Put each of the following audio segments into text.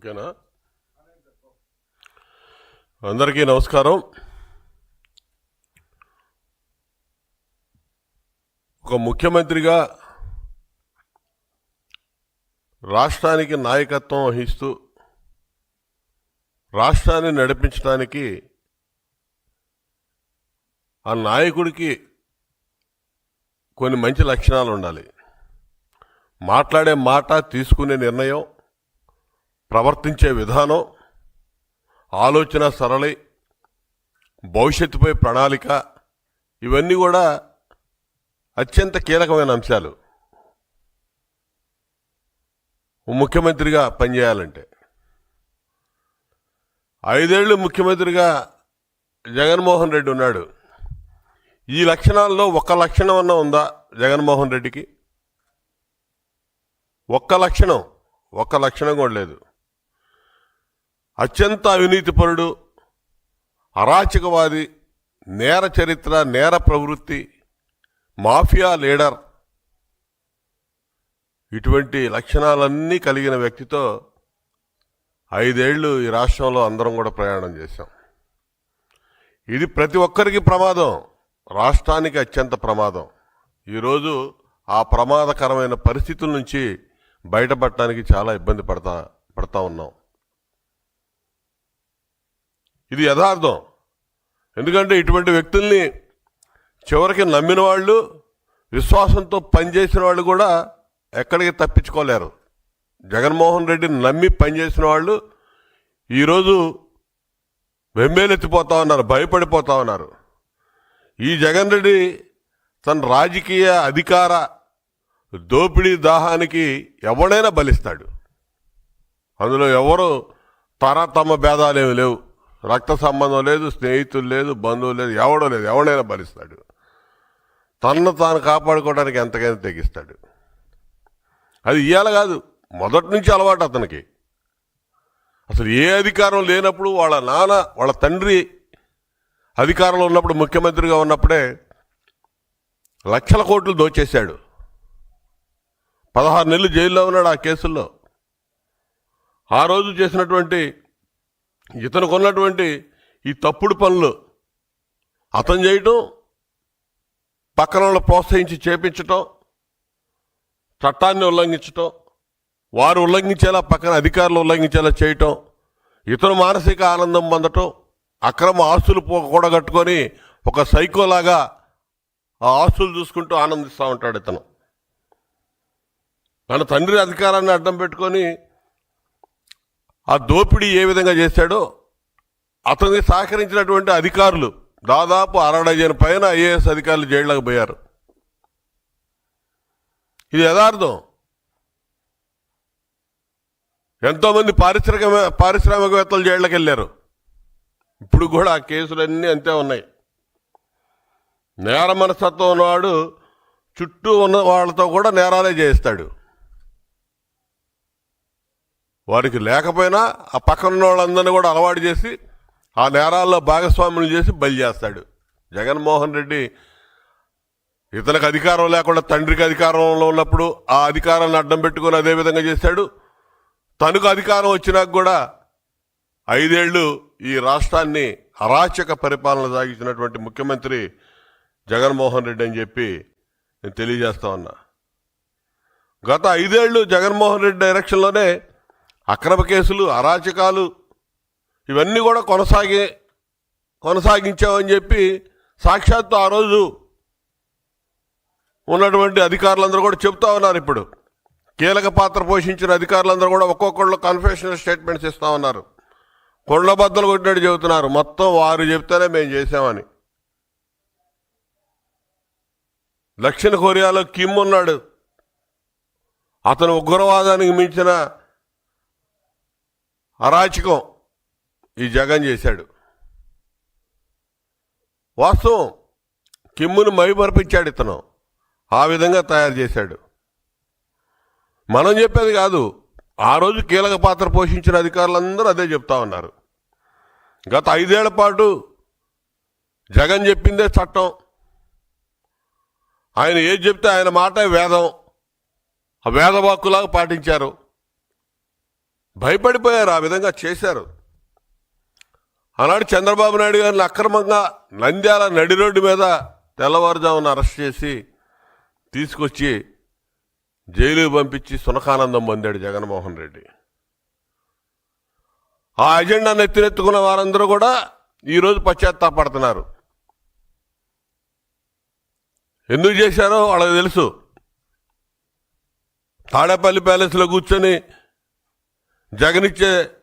ఓకేనా? అందరికీ నమస్కారం. ఒక ముఖ్యమంత్రిగా రాష్ట్రానికి నాయకత్వం వహిస్తూ రాష్ట్రాన్ని నడిపించడానికి ఆ నాయకుడికి కొన్ని మంచి లక్షణాలు ఉండాలి. మాట్లాడే మాట తీసుకునే నిర్ణయం ప్రవర్తించే విధానం ఆలోచన సరళి భవిష్యత్తుపై ప్రణాళిక ఇవన్నీ కూడా అత్యంత కీలకమైన అంశాలు. ముఖ్యమంత్రిగా పనిచేయాలంటే. ఐదేళ్ళు ముఖ్యమంత్రిగా జగన్మోహన్ రెడ్డి ఉన్నాడు. ఈ లక్షణాల్లో ఒక్క లక్షణం అన్న ఉందా జగన్మోహన్ రెడ్డికి? ఒక్క లక్షణం ఒక్క లక్షణం కూడా లేదు. అత్యంత అవినీతిపరుడు అరాచకవాది నేర చరిత్ర నేర ప్రవృత్తి మాఫియా లీడర్. ఇటువంటి లక్షణాలన్నీ కలిగిన వ్యక్తితో ఐదేళ్ళు ఈ రాష్ట్రంలో అందరం కూడా ప్రయాణం చేశాం. ఇది ప్రతి ఒక్కరికి ప్రమాదం. రాష్ట్రానికి అత్యంత ప్రమాదం. ఈరోజు ఆ ప్రమాదకరమైన పరిస్థితుల నుంచి బయటపడటానికి చాలా ఇబ్బంది పడతా పడతా ఉన్నాం. ఇది యథార్థం. ఎందుకంటే ఇటువంటి వ్యక్తుల్ని చివరికి నమ్మిన వాళ్ళు విశ్వాసంతో పనిచేసిన వాళ్ళు కూడా ఎక్కడికి తప్పించుకోలేరు. జగన్మోహన్ రెడ్డిని నమ్మి పనిచేసిన వాళ్ళు ఈరోజు వెమ్మేలెత్తిపోతా ఉన్నారు భయపడిపోతా ఉన్నారు. ఈ జగన్ రెడ్డి తన రాజకీయ అధికార దోపిడీ దాహానికి ఎవడైనా బలిస్తాడు. అందులో ఎవరు తరతమ భేదాలేమి లేవు. రక్త సంబంధం లేదు స్నేహితులు లేదు బంధువులు లేదు ఎవడో లేదు ఎవడైనా భరిస్తాడు. తనను తాను కాపాడుకోవడానికి ఎంతకైనా తెగిస్తాడు. అది ఇయ్యాల కాదు మొదటి నుంచి అలవాటు అతనికి. అసలు ఏ అధికారం లేనప్పుడు వాళ్ళ నాన్న వాళ్ళ తండ్రి అధికారంలో ఉన్నప్పుడు ముఖ్యమంత్రిగా ఉన్నప్పుడే లక్షల కోట్లు దోచేశాడు. పదహారు నెలలు జైల్లో ఉన్నాడు ఆ కేసుల్లో. ఆ రోజు చేసినటువంటి ఇతను కొన్నటువంటి ఈ తప్పుడు పనులు అతను చేయటం పక్కన వాళ్ళు ప్రోత్సహించి చేపించటం చట్టాన్ని ఉల్లంఘించటం వారు ఉల్లంఘించేలా పక్కన అధికారులు ఉల్లంఘించేలా చేయటం ఇతను మానసిక ఆనందం పొందటం అక్రమ ఆస్తులు కూడా కూడగట్టుకొని ఒక సైకోలాగా ఆ ఆస్తులు చూసుకుంటూ ఆనందిస్తూ ఉంటాడు ఇతను. తన తండ్రి అధికారాన్ని అడ్డం పెట్టుకొని ఆ దోపిడీ ఏ విధంగా చేశాడో అతనికి సహకరించినటువంటి అధికారులు దాదాపు అరడజన్ పైన ఐఏఎస్ అధికారులు జైళ్ళకు పోయారు. ఇది యథార్థం. ఎంతోమంది పారిశ్రామిక పారిశ్రామికవేత్తలు జైళ్ళకి వెళ్ళారు. ఇప్పుడు కూడా ఆ కేసులన్నీ అంతే ఉన్నాయి. నేర మనస్తత్వం ఉన్నవాడు చుట్టూ ఉన్న వాళ్ళతో కూడా నేరాలే చేస్తాడు వారికి లేకపోయినా ఆ పక్కన ఉన్న వాళ్ళందరినీ కూడా అలవాటు చేసి ఆ నేరాల్లో భాగస్వాములు చేసి బలి చేస్తాడు. జగన్మోహన్ రెడ్డి ఇతనికి అధికారం లేకుండా తండ్రికి అధికారంలో ఉన్నప్పుడు ఆ అధికారాన్ని అడ్డం పెట్టుకొని అదే విధంగా చేశాడు. తనకు అధికారం వచ్చినాక కూడా ఐదేళ్ళు ఈ రాష్ట్రాన్ని అరాచక పరిపాలన సాగించినటువంటి ముఖ్యమంత్రి జగన్మోహన్ రెడ్డి అని చెప్పి నేను తెలియజేస్తా ఉన్నా. గత ఐదేళ్ళు జగన్మోహన్ రెడ్డి డైరెక్షన్లోనే అక్రమ కేసులు అరాచకాలు ఇవన్నీ కూడా కొనసాగే కొనసాగించామని చెప్పి సాక్షాత్తు ఆ రోజు ఉన్నటువంటి అధికారులందరూ కూడా చెప్తా ఉన్నారు ఇప్పుడు. కీలక పాత్ర పోషించిన అధికారులందరూ కూడా ఒక్కొక్కళ్ళు కన్ఫెషనల్ స్టేట్మెంట్స్ ఇస్తా ఉన్నారు. కొండ బద్దలు కొట్టినట్టు చెబుతున్నారు. మొత్తం వారు చెప్తేనే మేము చేసామని దక్షిణ కొరియాలో కిమ్ ఉన్నాడు. అతను ఉగ్రవాదానికి మించిన అరాచకం ఈ జగన్ చేశాడు. వాస్తవం కిమ్మును మైమర్పించాడు ఇతను. ఆ విధంగా తయారు చేశాడు. మనం చెప్పేది కాదు ఆ రోజు కీలక పాత్ర పోషించిన అధికారులందరూ అదే చెప్తా ఉన్నారు. గత ఐదేళ్ళ పాటు జగన్ చెప్పిందే చట్టం. ఆయన ఏది చెప్తే ఆయన మాట వేదం. ఆ వేదవాక్కులాగా పాటించారు. భయపడిపోయారు ఆ విధంగా చేశారు. ఆనాడు చంద్రబాబు నాయుడు గారిని అక్రమంగా నంద్యాల నడి రోడ్డు మీద తెల్లవారుజామున అరెస్ట్ చేసి తీసుకొచ్చి జైలుకి పంపించి సునకానందం పొందాడు జగన్మోహన్ రెడ్డి. ఆ అజెండాను ఎత్తినెత్తుకున్న వారందరూ కూడా ఈరోజు పశ్చాత్తాపడుతున్నారు. ఎందుకు చేశారో వాళ్ళకి తెలుసు. తాడేపల్లి ప్యాలెస్లో కూర్చొని జగన్ ఇచ్చే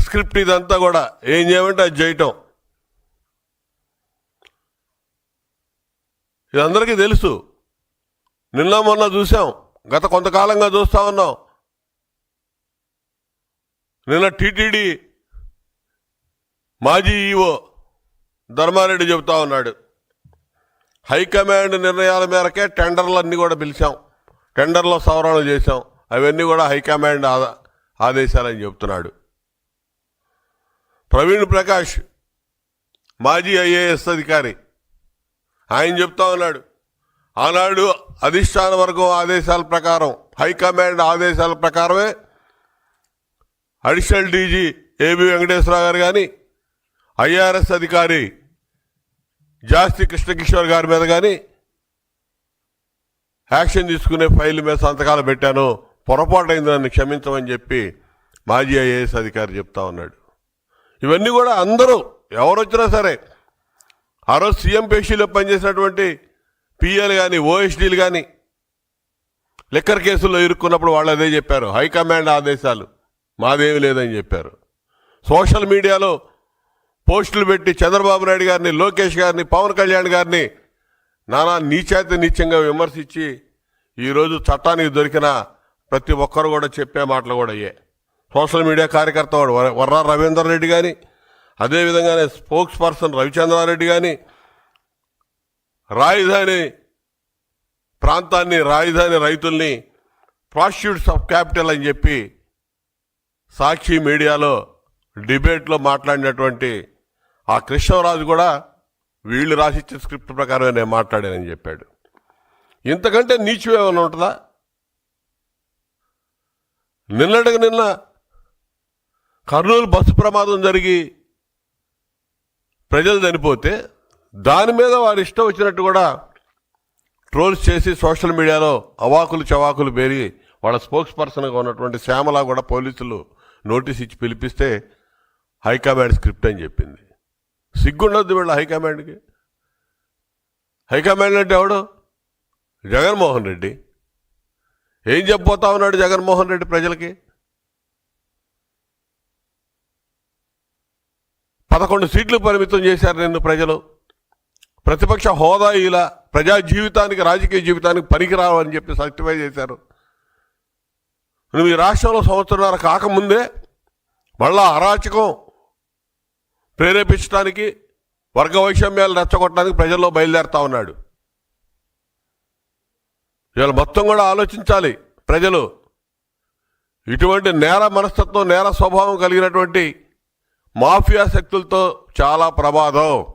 స్క్రిప్ట్ ఇదంతా కూడా ఏం చేయమంటే అది చేయటం ఇదందరికీ తెలుసు. నిన్న మొన్న చూసాం. గత కొంతకాలంగా చూస్తా ఉన్నాం. నిన్న టీటీడీ మాజీ ఈఓ ధర్మారెడ్డి చెబుతా ఉన్నాడు. హైకమాండ్ నిర్ణయాల మేరకే టెండర్లన్నీ కూడా పిలిచాం. టెండర్లో సవరణలు చేశాం. అవన్నీ కూడా హైకమాండ్ ఆదా- ఆదేశాలని చెప్తున్నాడు. ప్రవీణ్ ప్రకాష్ మాజీ ఐఏఎస్ అధికారి ఆయన చెప్తా ఉన్నాడు. ఆనాడు అధిష్టాన వర్గం ఆదేశాల ప్రకారం హైకమాండ్ ఆదేశాల ప్రకారమే అడిషనల్ డీజీ ఏబి వెంకటేశ్వరరావు గారు కానీ ఐఆర్ఎస్ అధికారి జాస్తి కృష్ణకిషోర్ గారి మీద కానీ యాక్షన్ తీసుకునే ఫైల్ మీద సంతకాలు పెట్టాను. పొరపాటు నన్ను క్షమించమని చెప్పి మాజీ ఐఏఎస్ అధికారి చెప్తా ఉన్నాడు. ఇవన్నీ కూడా అందరూ ఎవరు వచ్చినా సరే ఆ రోజు సీఎం పేషీలో పనిచేసినటువంటి పిఎల్ కానీ ఓఎస్డీలు కానీ లిక్కర్ కేసుల్లో ఇరుక్కున్నప్పుడు వాళ్ళు అదే చెప్పారు. హైకమాండ్ ఆదేశాలు మాదేమి లేదని చెప్పారు. సోషల్ మీడియాలో పోస్టులు పెట్టి చంద్రబాబు నాయుడు గారిని లోకేష్ గారిని పవన్ కళ్యాణ్ గారిని నానా నీచాతి నీచంగా విమర్శించి ఈరోజు చట్టానికి దొరికిన ప్రతి ఒక్కరు కూడా చెప్పే మాటలు కూడా అయ్యే సోషల్ మీడియా కార్యకర్త వాడు వర్రా రవీందర్ రెడ్డి కానీ అదేవిధంగానే స్పోక్స్ పర్సన్ రవిచంద్రారెడ్డి కానీ రాజధాని ప్రాంతాన్ని రాజధాని రైతుల్ని ప్రాస్టిట్యూట్స్ ఆఫ్ క్యాపిటల్ అని చెప్పి సాక్షి మీడియాలో డిబేట్లో మాట్లాడినటువంటి ఆ కృష్ణరాజు కూడా వీళ్ళు రాసిచ్చే స్క్రిప్ట్ ప్రకారమే నేను మాట్లాడానని చెప్పాడు. ఇంతకంటే నీచం ఏమైనా ఉంటుందా? నిన్నటికి నిన్న కర్నూలు బస్సు ప్రమాదం జరిగి ప్రజలు చనిపోతే దాని మీద వారి ఇష్టం వచ్చినట్టు కూడా ట్రోల్స్ చేసి సోషల్ మీడియాలో అవాకులు చవాకులు పేరి వాళ్ళ స్పోక్స్ పర్సన్గా ఉన్నటువంటి శ్యామల కూడా పోలీసులు నోటీస్ ఇచ్చి పిలిపిస్తే హైకమాండ్ స్క్రిప్ట్ అని చెప్పింది. సిగ్గుండొద్దు వీళ్ళ హైకమాండ్కి. హైకమాండ్ అంటే ఎవడు? జగన్మోహన్ రెడ్డి. ఏం చెప్పబోతా ఉన్నాడు జగన్మోహన్ రెడ్డి ప్రజలకి? పదకొండు సీట్లు పరిమితం చేశారు నిన్ను ప్రజలు. ప్రతిపక్ష హోదా ఇలా ప్రజా జీవితానికి రాజకీయ జీవితానికి పనికిరావని చెప్పి సర్టిఫై చేశారు. నువ్వు ఈ రాష్ట్రంలో సంవత్సరాల కాకముందే మళ్ళా అరాచకం ప్రేరేపించడానికి వర్గ వైషమ్యాలు రెచ్చగొట్టడానికి ప్రజల్లో బయలుదేరుతా ఉన్నాడు. ఇవాళ మొత్తం కూడా ఆలోచించాలి ప్రజలు. ఇటువంటి నేర మనస్తత్వం నేర స్వభావం కలిగినటువంటి మాఫియా శక్తులతో చాలా ప్రమాదం.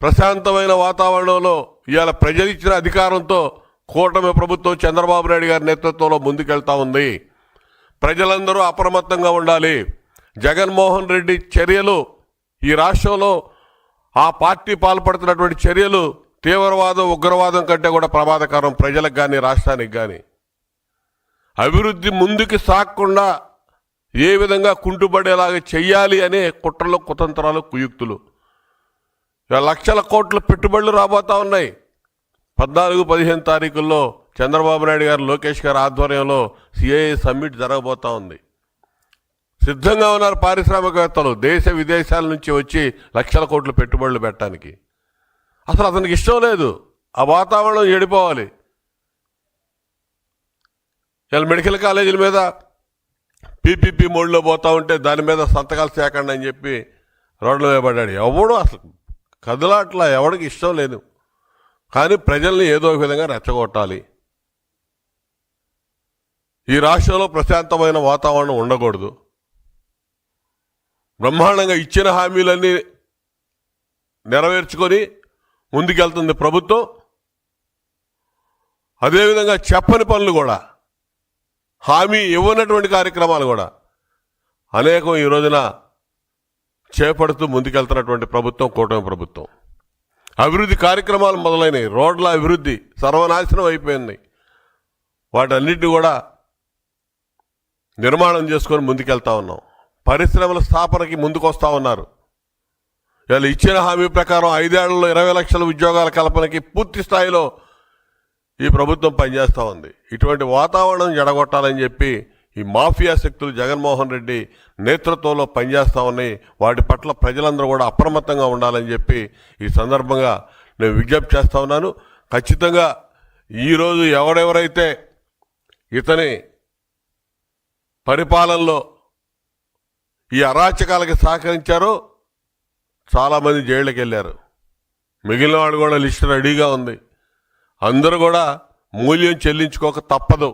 ప్రశాంతమైన వాతావరణంలో ఇవాళ ప్రజలిచ్చిన అధికారంతో కూటమి ప్రభుత్వం చంద్రబాబు నాయుడు గారి నేతృత్వంలో ముందుకెళ్తా ఉంది. ప్రజలందరూ అప్రమత్తంగా ఉండాలి. జగన్మోహన్ రెడ్డి చర్యలు ఈ రాష్ట్రంలో ఆ పార్టీ పాల్పడుతున్నటువంటి చర్యలు తీవ్రవాదం ఉగ్రవాదం కంటే కూడా ప్రమాదకరం ప్రజలకు కానీ రాష్ట్రానికి కానీ అభివృద్ధి ముందుకు సాగకుండా ఏ విధంగా కుంటుపడేలాగా చెయ్యాలి అనే కుట్రలు కుతంత్రాలు కుయుక్తులు. లక్షల కోట్ల పెట్టుబడులు రాబోతా ఉన్నాయి. పద్నాలుగు పదిహేను తారీఖుల్లో చంద్రబాబు నాయుడు గారు లోకేష్ గారి ఆధ్వర్యంలో సిఐఏ సమ్మిట్ జరగబోతా ఉంది. సిద్ధంగా ఉన్నారు పారిశ్రామికవేత్తలు. దేశ విదేశాల నుంచి వచ్చి లక్షల కోట్లు పెట్టుబడులు పెట్టడానికి. అసలు అతనికి ఇష్టం లేదు. ఆ వాతావరణం చెడిపోవాలి ఇలా మెడికల్ కాలేజీల మీద పీపీపీ మోడ్లో పోతా ఉంటే దాని మీద సంతకాలు సేకండి అని చెప్పి రోడ్ల వేయబడ్డాడు ఎవడు అసలు కదలాట్లా ఎవడికి ఇష్టం లేదు. కానీ ప్రజల్ని ఏదో ఒక విధంగా రెచ్చగొట్టాలి. ఈ రాష్ట్రంలో ప్రశాంతమైన వాతావరణం ఉండకూడదు. బ్రహ్మాండంగా ఇచ్చిన హామీలన్నీ నెరవేర్చుకొని ముందుకెళ్తుంది ప్రభుత్వం. అదేవిధంగా చెప్పని పనులు కూడా హామీ ఇవ్వనటువంటి కార్యక్రమాలు కూడా అనేకం ఈ రోజున చేపడుతూ ముందుకెళ్తున్నటువంటి ప్రభుత్వం కూటమి ప్రభుత్వం. అభివృద్ధి కార్యక్రమాలు మొదలైనవి రోడ్ల అభివృద్ధి సర్వనాశనం అయిపోయింది. వాటన్నిటిని కూడా నిర్మాణం చేసుకొని ముందుకెళ్తా ఉన్నాం. పరిశ్రమల స్థాపనకి ముందుకొస్తా ఉన్నారు. వీళ్ళు ఇచ్చిన హామీ ప్రకారం ఐదేళ్ళలో ఇరవై లక్షల ఉద్యోగాల కల్పనకి పూర్తి స్థాయిలో ఈ ప్రభుత్వం పనిచేస్తూ ఉంది. ఇటువంటి వాతావరణం జడగొట్టాలని చెప్పి ఈ మాఫియా శక్తులు జగన్మోహన్ రెడ్డి నేతృత్వంలో పనిచేస్తూ ఉన్నాయి. వాటి పట్ల ప్రజలందరూ కూడా అప్రమత్తంగా ఉండాలని చెప్పి ఈ సందర్భంగా నేను విజ్ఞప్తి చేస్తూ ఉన్నాను. ఖచ్చితంగా ఈరోజు ఎవరెవరైతే ఇతని పరిపాలనలో ఈ అరాచకాలకి సహకరించారో చాలామంది జైళ్ళకి వెళ్ళారు మిగిలిన వాళ్ళు కూడా లిస్ట్ రెడీగా ఉంది. అందరూ కూడా మూల్యం చెల్లించుకోక తప్పదు.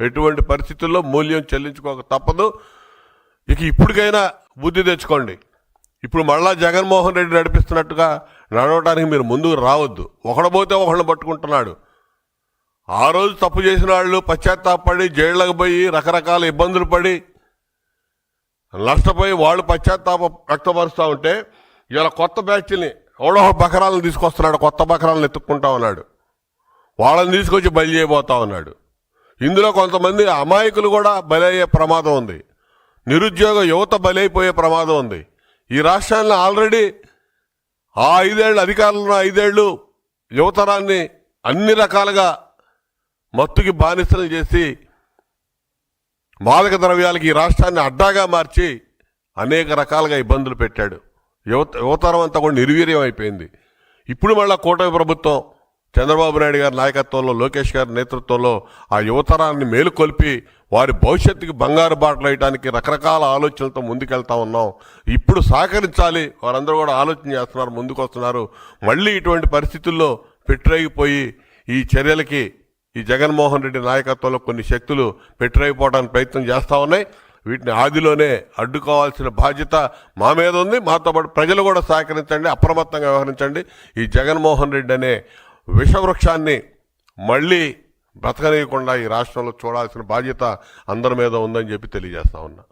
ఎటువంటి పరిస్థితుల్లో మూల్యం చెల్లించుకోక తప్పదు. ఇక ఇప్పటికైనా బుద్ధి తెచ్చుకోండి. ఇప్పుడు మళ్ళా జగన్మోహన్ రెడ్డి నడిపిస్తున్నట్టుగా నడవడానికి మీరు ముందుకు రావద్దు. ఒకడు పోతే ఒకడిని పట్టుకుంటున్నాడు. ఆ రోజు తప్పు చేసిన వాళ్ళు పశ్చాత్తాపడి జైళ్ళకు పోయి రకరకాల ఇబ్బందులు పడి నష్టపోయి వాళ్ళు పశ్చాత్తాప వ్యక్తపరుస్తూ ఉంటే ఇవాళ కొత్త బ్యాచ్ని ఎవడో బకరాలను తీసుకొస్తున్నాడు కొత్త బకరాలను ఎత్తుక్కుంటా ఉన్నాడు. వాళ్ళని తీసుకొచ్చి బలి చేయబోతా ఉన్నాడు. ఇందులో కొంతమంది అమాయకులు కూడా బలయ్యే ప్రమాదం ఉంది. నిరుద్యోగ యువత బలైపోయే ప్రమాదం ఉంది. ఈ రాష్ట్రాల్లో ఆల్రెడీ ఆ ఐదేళ్ళు అధికారులను ఐదేళ్ళు యువతరాన్ని అన్ని రకాలుగా మత్తుకి బానిసలు చేసి మాదక ద్రవ్యాలకి ఈ రాష్ట్రాన్ని అడ్డాగా మార్చి అనేక రకాలుగా ఇబ్బందులు పెట్టాడు. యువత యువతరం అంతా కూడా నిర్వీర్యం అయిపోయింది. ఇప్పుడు మళ్ళీ కూటమి ప్రభుత్వం చంద్రబాబు నాయుడు గారి నాయకత్వంలో లోకేష్ గారి నేతృత్వంలో ఆ యువతరాన్ని మేలుకొల్పి వారి భవిష్యత్తుకి బంగారు బాటలు వేయడానికి రకరకాల ఆలోచనలతో ముందుకెళ్తా ఉన్నాం. ఇప్పుడు సహకరించాలి. వారందరూ కూడా ఆలోచన చేస్తున్నారు ముందుకు వస్తున్నారు. మళ్ళీ ఇటువంటి పరిస్థితుల్లో పెట్టరేగిపోయి ఈ చర్యలకి ఈ జగన్మోహన్ రెడ్డి నాయకత్వంలో కొన్ని శక్తులు పెట్టరైపోవడానికి ప్రయత్నం చేస్తూ ఉన్నాయి. వీటిని ఆదిలోనే అడ్డుకోవాల్సిన బాధ్యత మా మీద ఉంది. మాతో పాటు ప్రజలు కూడా సహకరించండి అప్రమత్తంగా వ్యవహరించండి. ఈ జగన్మోహన్ రెడ్డి అనే విషవృక్షాన్ని మళ్ళీ బ్రతకనీయకుండా ఈ రాష్ట్రంలో చూడాల్సిన బాధ్యత అందరి మీద ఉందని చెప్పి తెలియజేస్తా ఉన్నా.